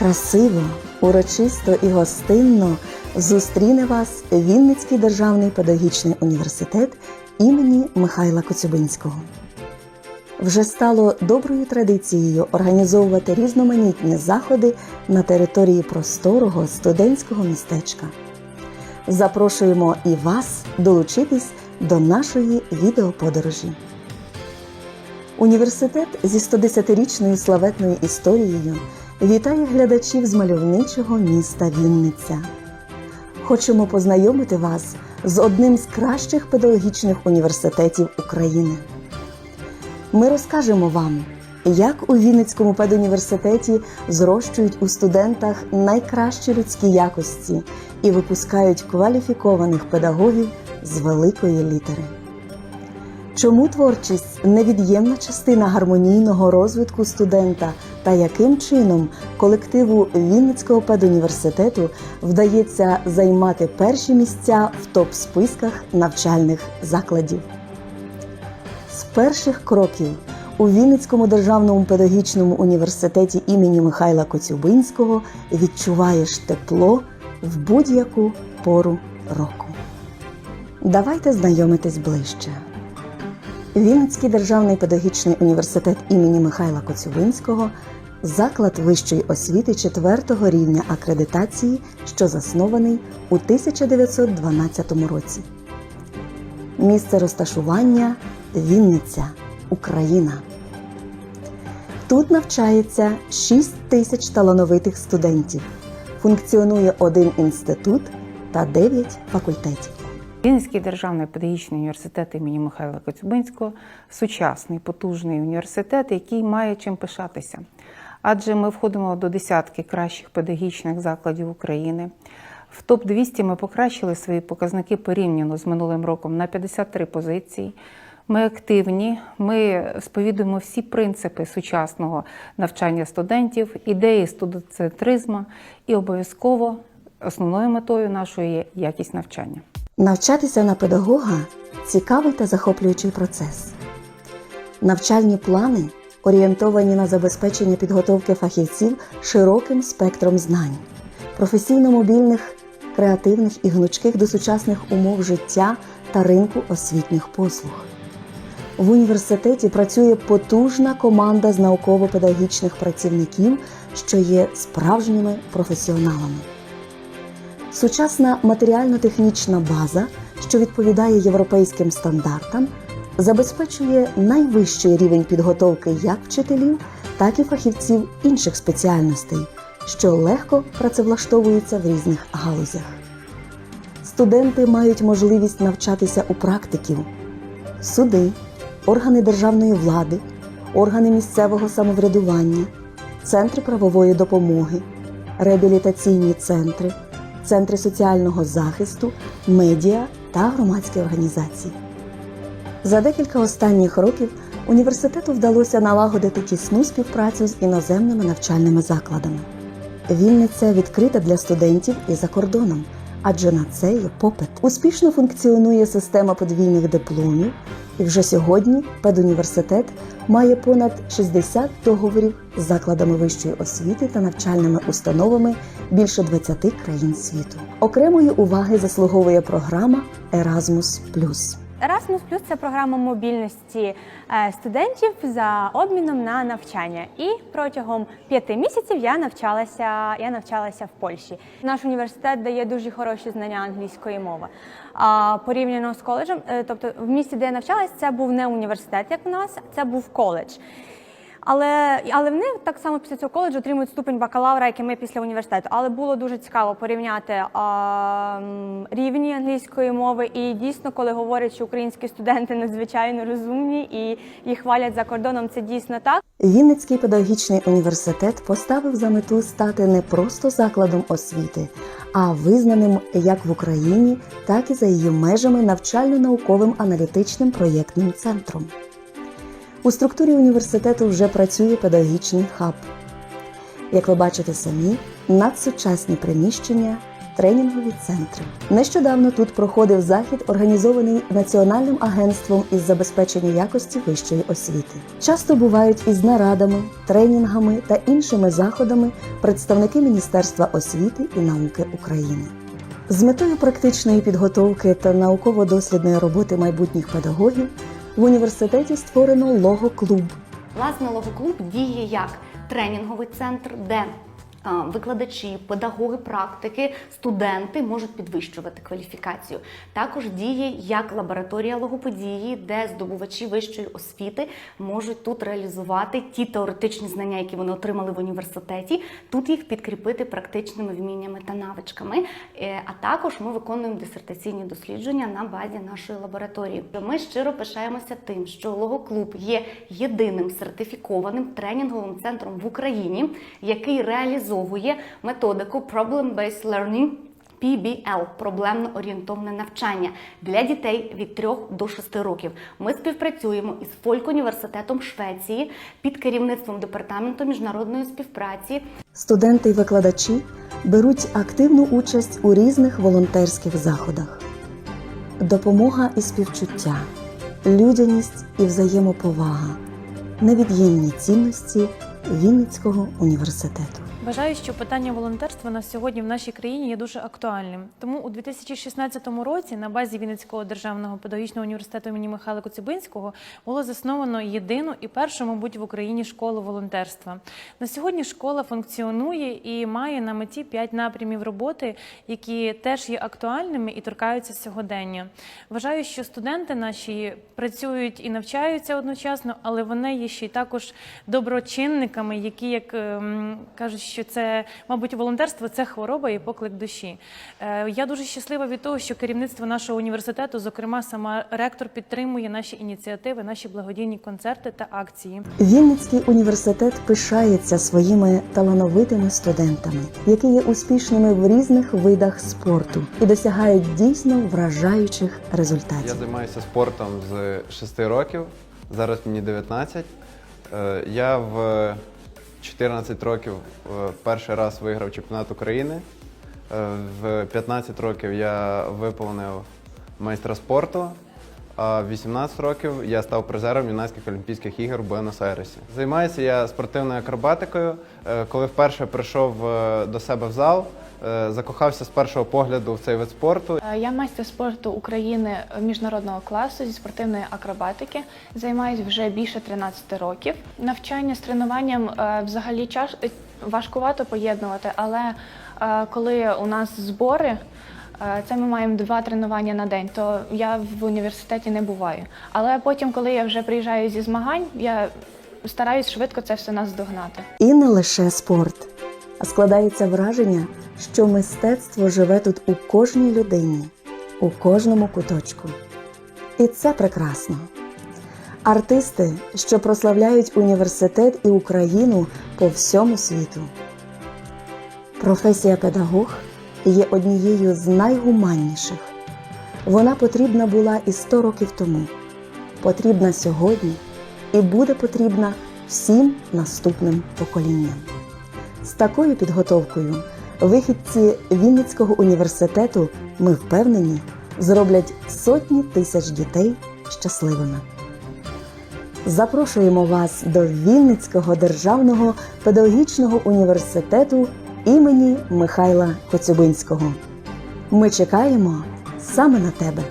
Красиво, урочисто і гостинно зустріне вас Вінницький державний педагогічний університет імені Михайла Коцюбинського. Вже стало доброю традицією організовувати різноманітні заходи на території просторого студентського містечка. Запрошуємо і вас долучитись до нашої відеоподорожі. Університет зі 110-річною славетною історією вітає глядачів з мальовничого міста Вінниця. Хочемо познайомити вас з одним з кращих педагогічних університетів України. Ми розкажемо вам, як у Вінницькому педуніверситеті зрощують у студентах найкращі людські якості і випускають кваліфікованих педагогів з великої літери. Чому творчість невід'ємна частина гармонійного розвитку студента та яким чином колективу Вінницького педуніверситету вдається займати перші місця в топ-списках навчальних закладів? З перших кроків у Вінницькому державному педагогічному університеті імені Михайла Коцюбинського відчуваєш тепло в будь-яку пору року. Давайте знайомитись ближче. Вінницький державний педагогічний університет імені Михайла Коцюбинського заклад вищої освіти четвертого рівня акредитації, що заснований у 1912 році. Місце розташування Вінниця, Україна. Тут навчається 6 тисяч талановитих студентів. Функціонує один інститут та 9 факультетів. Вінницький державний педагогічний університет імені Михайла Коцюбинського сучасний, потужний університет, який має чим пишатися. Адже ми входимо до десятки кращих педагогічних закладів України. В топ 200 ми покращили свої показники порівняно з минулим роком на 53 позиції. Ми активні, ми сповідуємо всі принципи сучасного навчання студентів, ідеї студентцентризму і обов'язково основною метою нашої є якість навчання. Навчатися на педагога цікавий та захоплюючий процес. Навчальні плани орієнтовані на забезпечення підготовки фахівців широким спектром знань, професійно мобільних, креативних і гнучких до сучасних умов життя та ринку освітніх послуг. В університеті працює потужна команда з науково-педагогічних працівників, що є справжніми професіоналами. Сучасна матеріально-технічна база, що відповідає європейським стандартам, забезпечує найвищий рівень підготовки як вчителів, так і фахівців інших спеціальностей, що легко працевлаштовуються в різних галузях. Студенти мають можливість навчатися у практиків, суди, органи державної влади, органи місцевого самоврядування, центри правової допомоги, реабілітаційні центри центри соціального захисту, медіа та громадські організації. За декілька останніх років університету вдалося налагодити тісну співпрацю з іноземними навчальними закладами. Вільниця відкрита для студентів і за кордоном, адже на це є попит. Успішно функціонує система подвійних дипломів, і вже сьогодні педуніверситет має понад 60 договорів з закладами вищої освіти та навчальними установами більше 20 країн світу. Окремої уваги заслуговує програма Erasmus+. Erasmus Plus – це програма мобільності е, студентів за обміном на навчання. І протягом п'яти місяців я навчалася, я навчалася в Польщі. Наш університет дає дуже хороші знання англійської мови. А порівняно з коледжем, е, тобто в місті, де я навчалася, це був не університет, як у нас, це був коледж. Але, але вони так само після цього коледжу отримують ступень бакалавра, як і ми після університету. Але було дуже цікаво порівняти а, рівні англійської мови. І дійсно, коли говорять, що українські студенти надзвичайно розумні і їх хвалять за кордоном, це дійсно так. Вінницький педагогічний університет поставив за мету стати не просто закладом освіти, а визнаним як в Україні, так і за її межами навчально-науковим аналітичним проєктним центром. У структурі університету вже працює педагогічний хаб. Як ви бачите самі, надсучасні приміщення, тренінгові центри. Нещодавно тут проходив захід, організований Національним агентством із забезпечення якості вищої освіти. Часто бувають із нарадами, тренінгами та іншими заходами представники Міністерства освіти і науки України. З метою практичної підготовки та науково-дослідної роботи майбутніх педагогів в університеті створено логоклуб. Власне, логоклуб діє як тренінговий центр, де викладачі, педагоги, практики, студенти можуть підвищувати кваліфікацію. Також діє як лабораторія логопедії, де здобувачі вищої освіти можуть тут реалізувати ті теоретичні знання, які вони отримали в університеті, тут їх підкріпити практичними вміннями та навичками. Е, А також ми виконуємо дисертаційні дослідження на базі нашої лабораторії. Ми щиро пишаємося тим, що логоклуб є єдиним сертифікованим тренінговим центром в Україні, який реалізовує методику Problem-Based Learning PBL – проблемно орієнтовне навчання для дітей від 3 до 6 років. Ми співпрацюємо із Фольк-університетом Швеції під керівництвом департаменту міжнародної співпраці Студенти і викладачі беруть активну участь у різних волонтерських заходах. Допомога і співчуття, людяність і взаємоповага невід'ємні цінності Вінницького університету. Вважаю, що питання волонтерства на сьогодні в нашій країні є дуже актуальним. Тому у 2016 році на базі Вінницького державного педагогічного університету імені Михайла Коцюбинського було засновано єдину і першу, мабуть, в Україні школу волонтерства. На сьогодні школа функціонує і має на меті п'ять напрямів роботи, які теж є актуальними і торкаються сьогодення. Вважаю, що студенти наші працюють і навчаються одночасно, але вони є ще й також доброчинниками, які, як ем, кажуть, що це, мабуть, волонтерство це хвороба і поклик душі. Е, Я дуже щаслива від того, що керівництво нашого університету, зокрема, сама ректор, підтримує наші ініціативи, наші благодійні концерти та акції. Вінницький університет пишається своїми талановитими студентами, які є успішними в різних видах спорту і досягають дійсно вражаючих результатів. Я займаюся спортом з 6 років, зараз мені 19. Е, Я в 14 років е, перший раз виграв чемпіонат України. Е, В 15 років я виповнив майстра спорту, в 18 років я став призером юнацьких Олімпійських ігор в Буенос-Айресі. Займаюся я спортивною акробатикою. Е, Коли вперше прийшов е, до себе в зал, е, закохався з першого погляду в цей вид спорту. Я майстер спорту України міжнародного класу зі спортивної акробатики. Займаюсь вже більше 13 років. Навчання з тренуванням взагалі важкувато поєднувати, але коли у нас збори, це ми маємо два тренування на день, то я в університеті не буваю. Але потім, коли я вже приїжджаю зі змагань, я стараюсь швидко це все наздогнати. І не лише спорт, а складається враження, що мистецтво живе тут у кожній людині, у кожному куточку. І це прекрасно. Артисти, що прославляють університет і Україну по всьому світу. Професія педагог є однією з найгуманніших. Вона потрібна була і 100 років тому, потрібна сьогодні і буде потрібна всім наступним поколінням. З такою підготовкою вихідці Вінницького університету, ми впевнені, зроблять сотні тисяч дітей щасливими. Запрошуємо вас до Вінницького державного педагогічного університету імені Михайла Коцюбинського. Ми чекаємо саме на тебе.